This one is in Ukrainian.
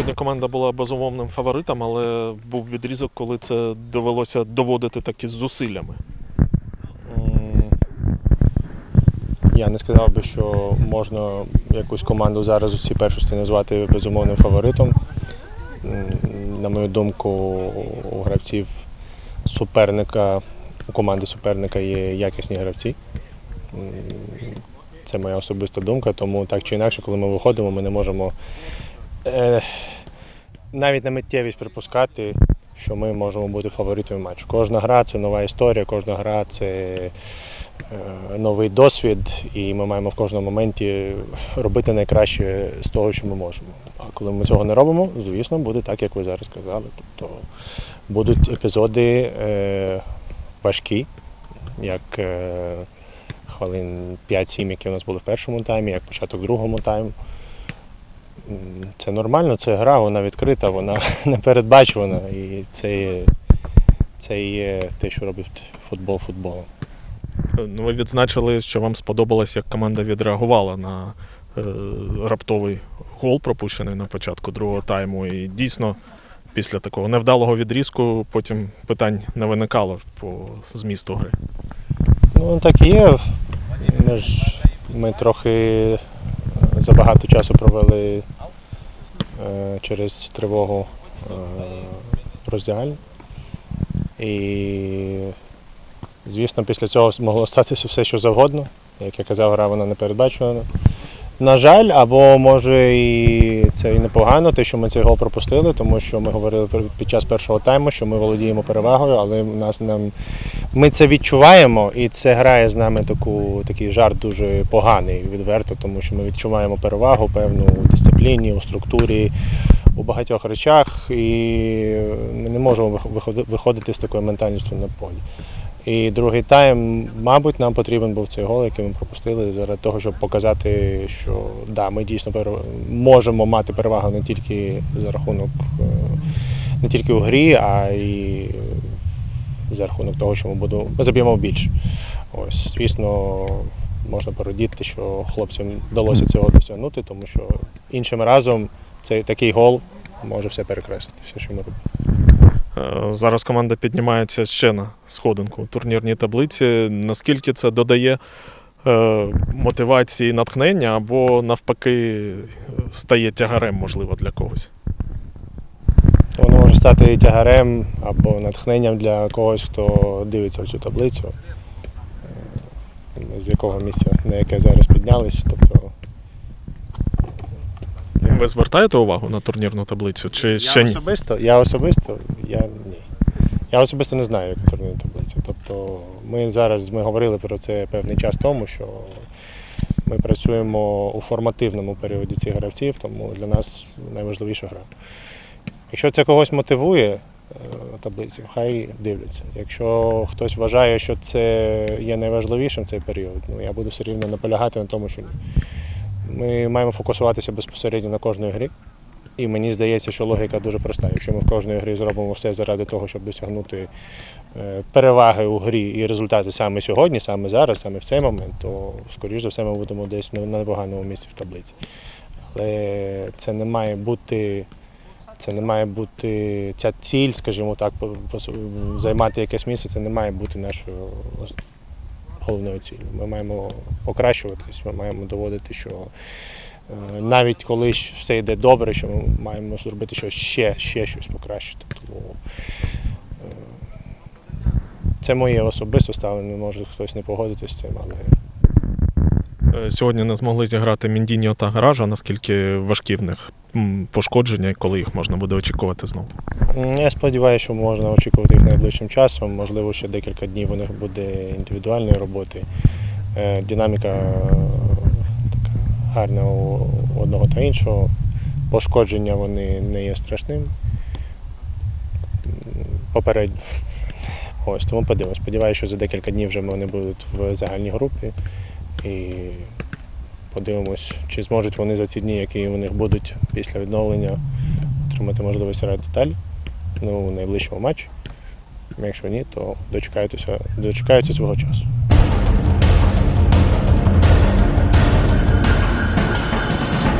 Сьогодні команда була безумовним фаворитом, але був відрізок, коли це довелося доводити таки з зусиллями. Я не сказав би, що можна якусь команду зараз у цій першості назвати безумовним фаворитом. На мою думку, у гравців суперника, у команди суперника є якісні гравці. Це моя особиста думка, тому так чи інакше, коли ми виходимо, ми не можемо е, навіть на миттєвість припускати, що ми можемо бути фаворитами матчу. Кожна гра це нова історія, кожна гра це е, новий досвід, і ми маємо в кожному моменті робити найкраще з того, що ми можемо. А коли ми цього не робимо, звісно, буде так, як ви зараз сказали. Тобто будуть епізоди е, важкі, як е, хвилин 5-7, які у нас були в першому таймі, як початок другому тайму. Це нормально, це гра, вона відкрита, вона непередбачувана. І це є, це є те, що робить футбол футболом. Ну, ви відзначили, що вам сподобалось, як команда відреагувала на е, раптовий гол, пропущений на початку другого тайму. І дійсно, після такого невдалого відрізку потім питань не виникало по змісту гри. Ну, так і є. Ми ж ми трохи е, забагато часу провели через тривогу е, роздягальні. І, звісно, після цього могло статися все, що завгодно. Як я казав, гра вона не передбачувана. На жаль, або може і це і непогано, те, що ми цей гол пропустили, тому що ми говорили під час першого тайму, що ми володіємо перевагою, але в нас нам ми це відчуваємо, і це грає з нами таку, такий жарт дуже поганий, відверто, тому що ми відчуваємо перевагу певну у дисципліні, у структурі, у багатьох речах, і ми не можемо вих- виходити з такою ментальністю на полі. І другий тайм, мабуть, нам потрібен був цей гол, який ми пропустили, заради того, щоб показати, що да, ми дійсно можемо мати перевагу не тільки за рахунок, е, не тільки у грі, а й за рахунок того, що ми будемо заб'ємо більше. Ось, звісно, можна порадіти, що хлопцям вдалося цього досягнути, тому що іншим разом цей такий гол може все перекреслити, все, що ми робимо. Е, Зараз команда піднімається ще на сходинку у турнірній таблиці. Наскільки це додає е, мотивації, натхнення, або навпаки стає тягарем, можливо, для когось? Воно може стати і тягарем або натхненням для когось, хто дивиться в цю таблицю, е, з якого місця, на яке зараз піднялись. Тобто Ви звертаєте увагу на турнірну таблицю? Чи ще я ні? особисто, я особисто, я ні. Я особисто не знаю, яка турнірна таблиця. Тобто ми зараз ми говорили про це певний час тому, що ми працюємо у формативному періоді цих гравців, тому для нас найважливіша гра. Якщо це когось мотивує е, таблицю, хай дивляться. Якщо хтось вважає, що це є найважливішим цей період, ну я буду все рівно наполягати на тому, що ні. Ми маємо фокусуватися безпосередньо на кожній грі. І мені здається, що логіка дуже проста. Якщо ми в кожній грі зробимо все заради того, щоб досягнути е, переваги у грі і результати саме сьогодні, саме зараз, саме в цей момент, то скоріш за все ми будемо десь на непоганому місці в таблиці. Але це не має бути. Це не має бути ця ціль, скажімо так, займати якесь місце, це не має бути нашою головною ціллю. Ми маємо покращуватись, ми маємо доводити, що е, навіть коли все йде добре, що ми маємо зробити щось ще, ще щось покращити. Тому е, це моє особисте ставлення, може хтось не погодитися з цим, але Сьогодні не змогли зіграти Міндіньо та Гаража, наскільки важкі в них пошкодження, і коли їх можна буде очікувати знову. Я сподіваюся, що можна очікувати їх найближчим часом. Можливо, ще декілька днів у них буде індивідуальної роботи. Е, Динаміка е, така гарна у одного та іншого. Пошкодження вони не є страшним. Попередньо. Ось, тому подивимось. Сподіваюся, що за декілька днів вже вони будуть в загальній групі. І подивимось, чи зможуть вони за ці дні, які у них будуть після відновлення, отримати можливість грати далі ну, у найближчому матчі. Якщо ні, то дочекаються свого часу.